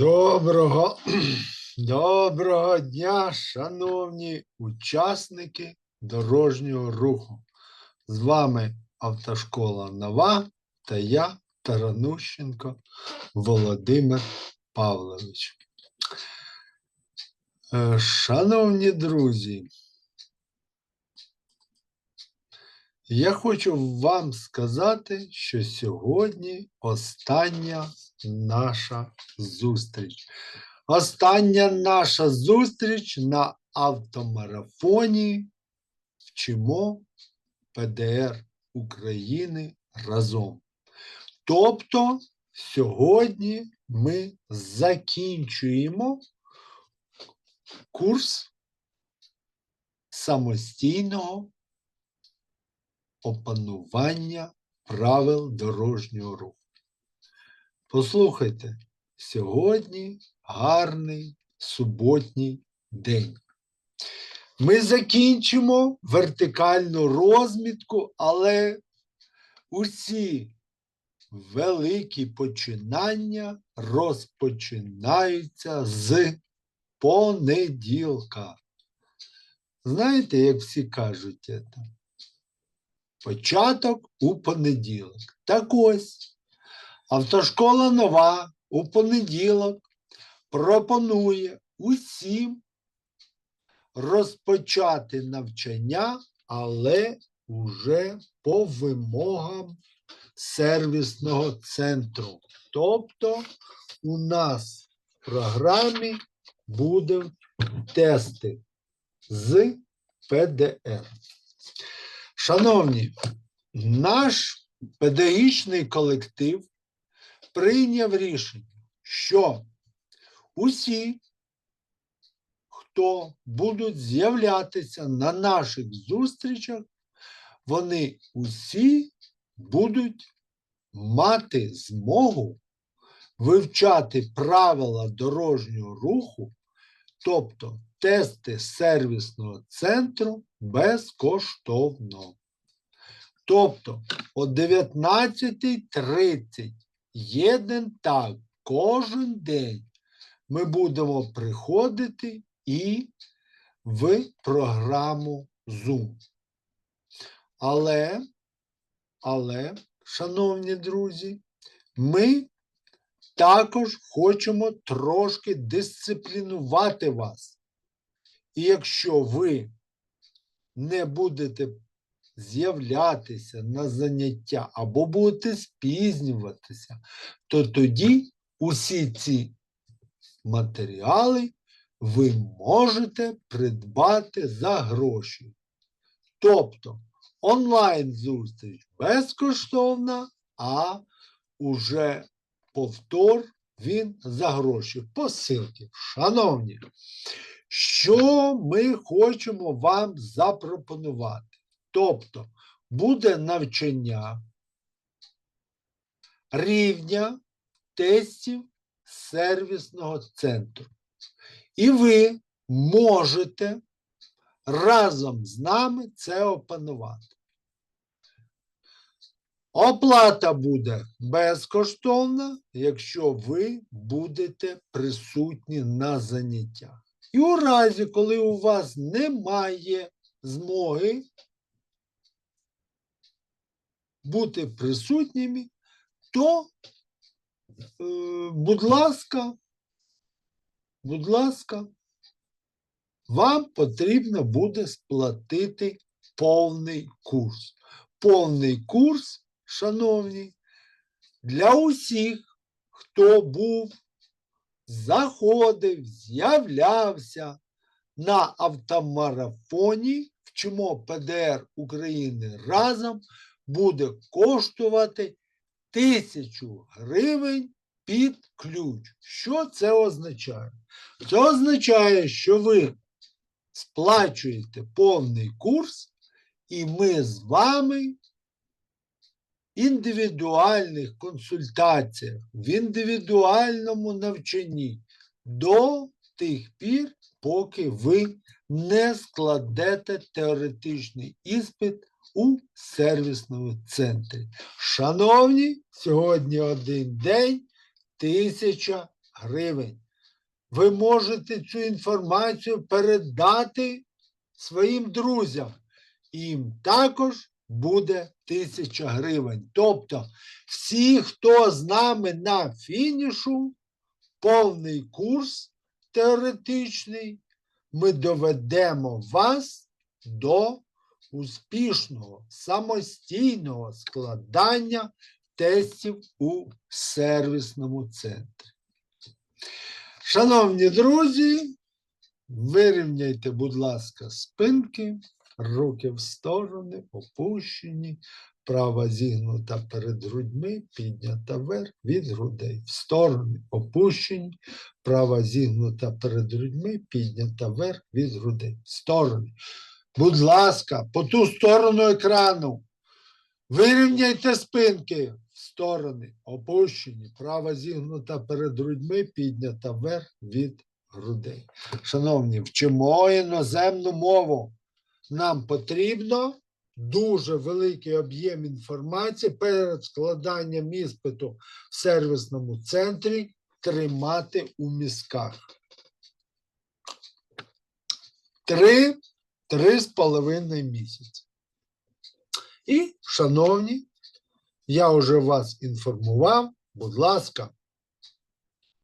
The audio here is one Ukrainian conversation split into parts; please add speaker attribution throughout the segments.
Speaker 1: Доброго, доброго дня, шановні учасники дорожнього руху. З вами автошкола Нова та я, Таранущенко Володимир Павлович. Е, Шановні друзі, я хочу вам сказати, що сьогодні остання наша зустріч. Остання наша зустріч на автомарафоні вчимо ПДР України разом. Тобто сьогодні ми закінчуємо курс самостійного опанування правил дорожнього руху. Послухайте, сьогодні гарний суботній день. Ми закінчимо вертикальну розмітку, але усі великі починання розпочинаються з понеділка. Знаєте, як всі кажуть це? Початок у понеділок. Так ось. Автошкола нова у понеділок пропонує усім розпочати навчання, але уже по вимогам сервісного центру. Тобто у нас в програмі будуть тести з ПДР. Шановні, наш педагогічний колектив прийняв рішення, що усі, хто будуть з'являтися на наших зустрічах, вони усі будуть мати змогу вивчати правила дорожнього руху, тобто тести сервісного центру безкоштовно. Тобто о 19.30 єден так кожен день ми будемо приходити і в програму Zoom. Але, але, шановні друзі, ми також хочемо трошки дисциплінувати вас. І якщо ви не будете з'являтися на заняття або будете спізнюватися, то тоді усі ці матеріали ви можете придбати за гроші. Тобто онлайн-зустріч безкоштовна, а уже повтор він за гроші. Посилки. Шановні, що ми хочемо вам запропонувати? Тобто буде навчання рівня тестів сервісного центру. І ви можете разом з нами це опанувати. Оплата буде безкоштовна, якщо ви будете присутні на заняттях. І у разі, коли у вас немає змоги бути присутніми, то, е, будь ласка, будь ласка, вам потрібно буде сплатити повний курс. Повний курс, шановні, для усіх, хто був, заходив, з'являвся на автомарафоні, вчимо ПДР України разом буде коштувати тисячу гривень під ключ. Що це означає? Це означає, що ви сплачуєте повний курс, і ми з вами індивідуальних консультаціях, в індивідуальному навчанні до тих пір, поки ви не складете теоретичний іспит у сервісному центрі. Шановні, сьогодні один день, тисяча гривень. Ви можете цю інформацію передати своїм друзям. Їм також буде тисяча гривень. Тобто, всі, хто з нами на фінішу, повний курс теоретичний, ми доведемо вас до успішного самостійного складання тестів у сервісному центрі. Шановні друзі, вирівняйте, будь ласка, спинки, руки в сторони, опущені, права зігнута перед грудьми, піднята вверх від грудей. В сторони опущені, права зігнута перед грудьми, піднята вверх від грудей. В сторони. Будь ласка, по ту сторону екрану. Вирівняйте спинки в сторони, опущені, права зігнута перед грудьми, піднята вверх від грудей. Шановні, вчимо іноземну мову. Нам потрібно дуже великий об'єм інформації перед складанням іспиту в сервісному центрі тримати у мізках. Три, три з половиною місяці. І, шановні, я вже вас інформував, будь ласка,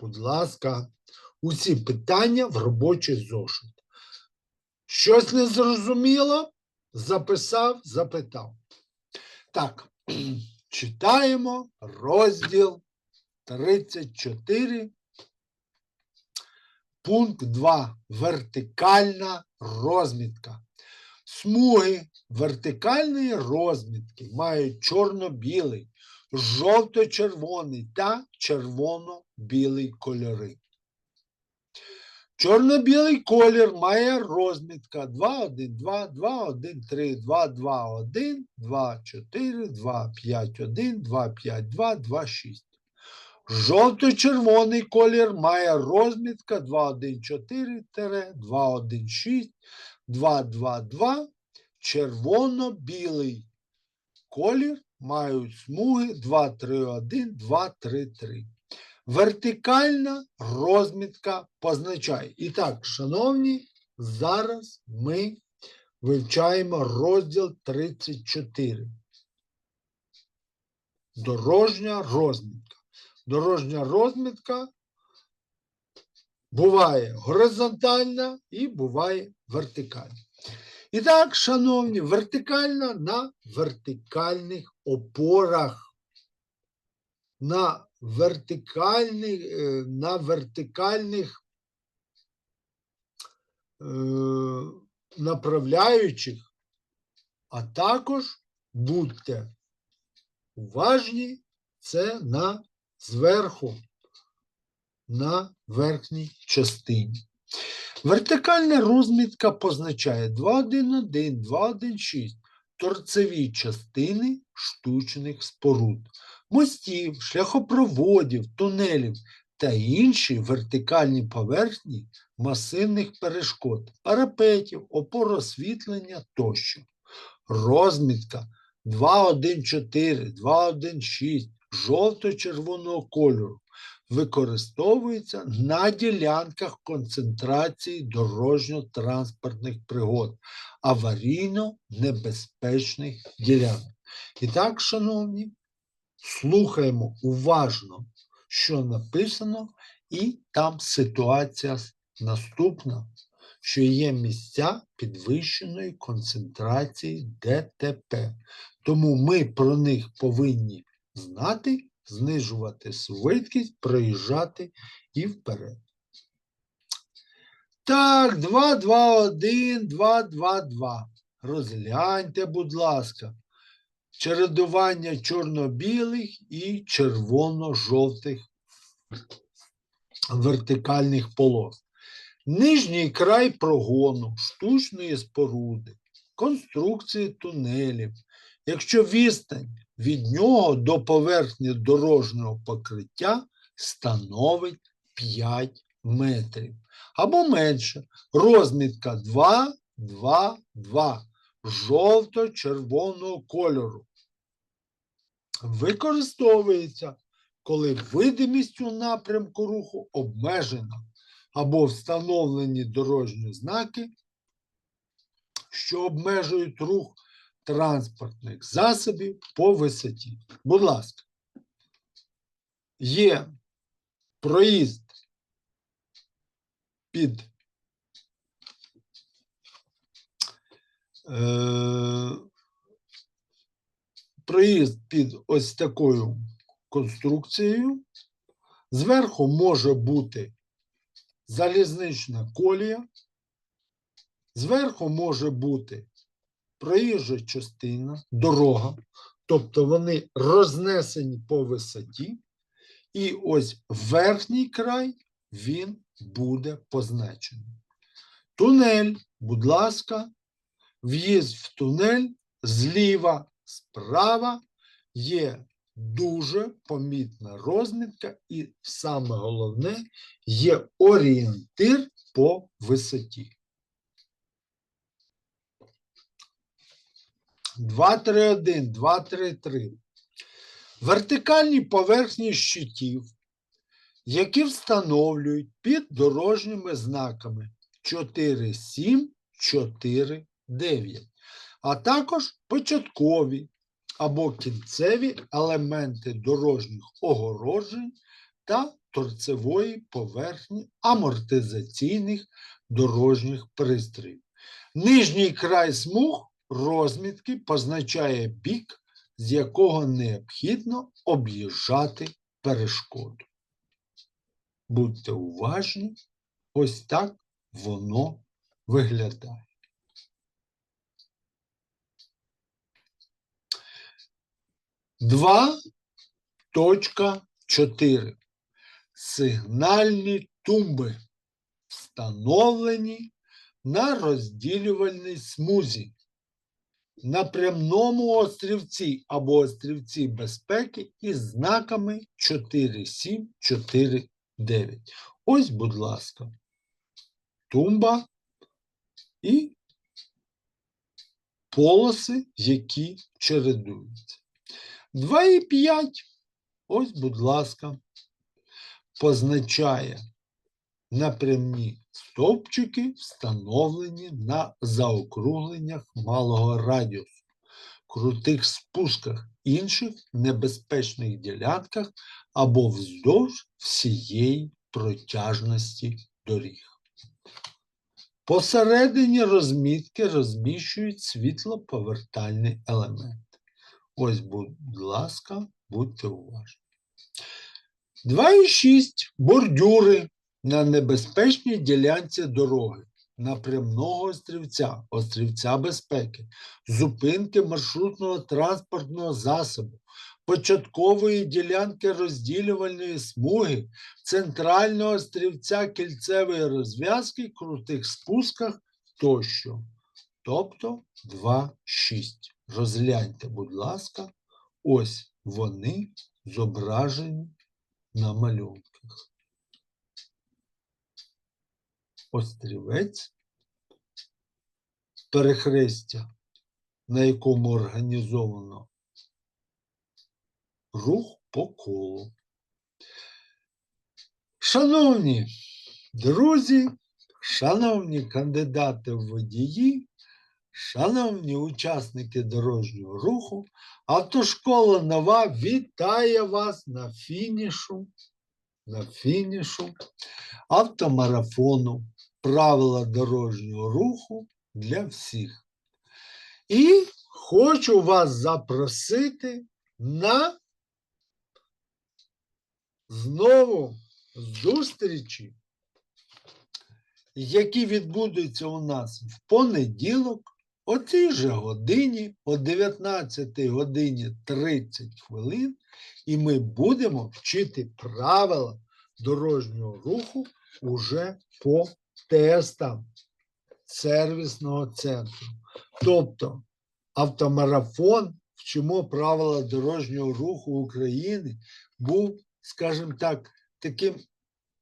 Speaker 1: будь ласка, усі питання в робочий зошит. Щось не зрозуміло? Записав, запитав. Так, читаємо розділ 34, пункт 2. Вертикальна розмітка. Смуги вертикальної розмітки мають чорно-білий, жовто-червоний та червоно-білий кольори. Чорно-білий колір має розмітка 2, 1, 2, 2, 1, 3, 2, 2, 1, 2, 4, 2, 5, 1, 2, 5, 2, 2, 6. Жовто-червоний колір має розмітка 2, 1, 4, 2, 1, 6, 2, 2, 2. Червоно-білий колір мають смуги 2, 3, 1, 2, 3, 3. Вертикальна розмітка позначає. І так, шановні, зараз ми вивчаємо розділ 34. Дорожня розмітка. Дорожня розмітка буває горизонтальна і буває вертикальна. І так, шановні, вертикальна на вертикальних опорах. На вертикальних, е, на вертикальних е, направляючих, а також будьте уважні, це на зверху, на верхній частині. Вертикальна розмітка позначає 211, 216 торцеві частини штучних споруд мостів, шляхопроводів, тунелів та інші вертикальні поверхні масивних перешкод, парапетів, опор освітлення тощо. Розмітка 214, 216 жовто-червоного кольору використовується на ділянках концентрації дорожньо-транспортних пригод, аварійно-небезпечних ділянок. І так, шановні, слухаємо уважно, що написано, і там ситуація наступна, що є місця підвищеної концентрації ДТП. Тому ми про них повинні знати, знижувати швидкість, проїжджати і вперед. Так, 2, 2, 1, 2, 2, 2. Розгляньте, будь ласка, чередування чорно-білих і червоно-жовтих вертикальних полос. Нижній край прогону, штучної споруди, конструкції тунелів. Якщо відстань від нього до поверхні дорожнього покриття становить 5 метрів. Або менше. Розмітка 2, 2, 2 жовто-червоного кольору. Використовується, коли видимість у напрямку руху обмежена або встановлені дорожні знаки, що обмежують рух транспортних засобів по висоті. Будь ласка, є проїзд під е, проїзд під ось такою конструкцією. Зверху може бути залізнична колія, зверху може бути проїжджа частина, дорога, тобто вони рознесені по висоті, і ось верхній край він буде позначений. Тунель, будь ласка, в'їзд в тунель зліва, справа. Є дуже помітна розмітка, і саме головне є орієнтир по висоті. 231, 233. Вертикальні поверхні щитів, які встановлюють під дорожніми знаками 4,7, 4,9, а також початкові або кінцеві елементи дорожніх огороджень та торцевої поверхні амортизаційних дорожніх пристроїв. Нижній край смуг розмітки позначає бік, з якого необхідно об'їжджати перешкоду. Будьте уважні, ось так воно виглядає. Два точка чотири. Сигнальні тумби встановлені на розділювальній смузі, на прямному острівці або острівці безпеки із знаками 47, 49. Ось, будь ласка, тумба і полоси, які чередуються. 2,5. Ось, будь ласка, позначає напрямні стовпчики, встановлені на заокругленнях малого радіусу, крутих спусках, інших небезпечних ділянках або вздовж всієї протяжності доріг. Посередині розмітки розміщують світлоповертальний елемент. Ось, будь ласка, будьте уважні. 2,6 бордюри на небезпечній ділянці дороги, напрямного острівця, острівця безпеки, зупинки маршрутного транспортного засобу, початкової ділянки розділювальної смуги, центрального острівця кільцевої розв'язки, крутих спусках тощо. Тобто 2,6. Розгляньте, будь ласка, ось вони зображені на малюнках. Острівець, перехрестя, на якому організовано рух по колу. Шановні друзі, шановні кандидати в водії, Шановні учасники дорожнього руху, автошкола нова вітає вас на фінішу, на фінішу автомарафону правила дорожнього руху для всіх. І хочу вас запросити на знову зустрічі, які відбудуться у нас в понеділок. О цій же годині, о 19 годині 30 хвилин, і ми будемо вчити правила дорожнього руху уже по тестам сервісного центру. Тобто автомарафон, вчимо правила дорожнього руху України, був, скажімо так, таким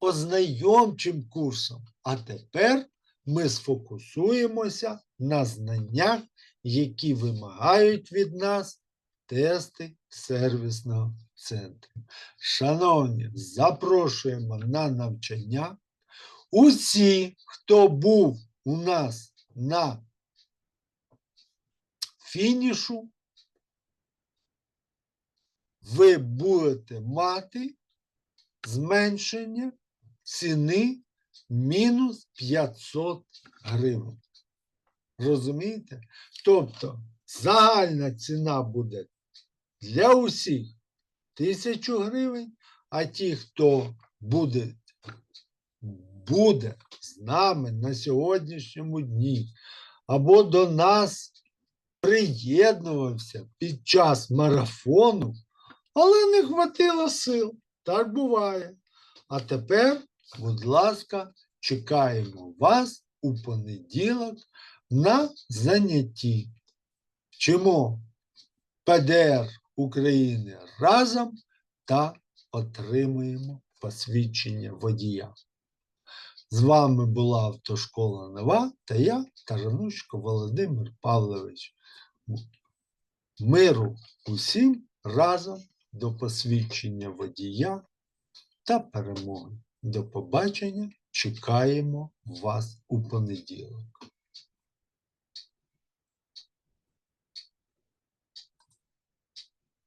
Speaker 1: ознайомчим курсом. А тепер ми сфокусуємося на знаннях, які вимагають від нас тести сервісного центрів. Шановні, запрошуємо на навчання. Усі, хто був у нас на фінішу, ви будете мати зменшення ціни мінус 500 гривень. Розумієте? Тобто загальна ціна буде для усіх 1000 гривень, а ті, хто буде, буде з нами на сьогоднішньому дні, або до нас приєднувався під час марафону, але не хватило сил. Так буває. А тепер, будь ласка, чекаємо вас у понеділок на занятті. Вчимо ПДР України разом та отримуємо посвідчення водія. З вами була Автошкола Нова та я, Таранучко Володимир Павлович. Миру усім разом до посвідчення водія та перемоги. До побачення. Чекаємо вас у понеділок.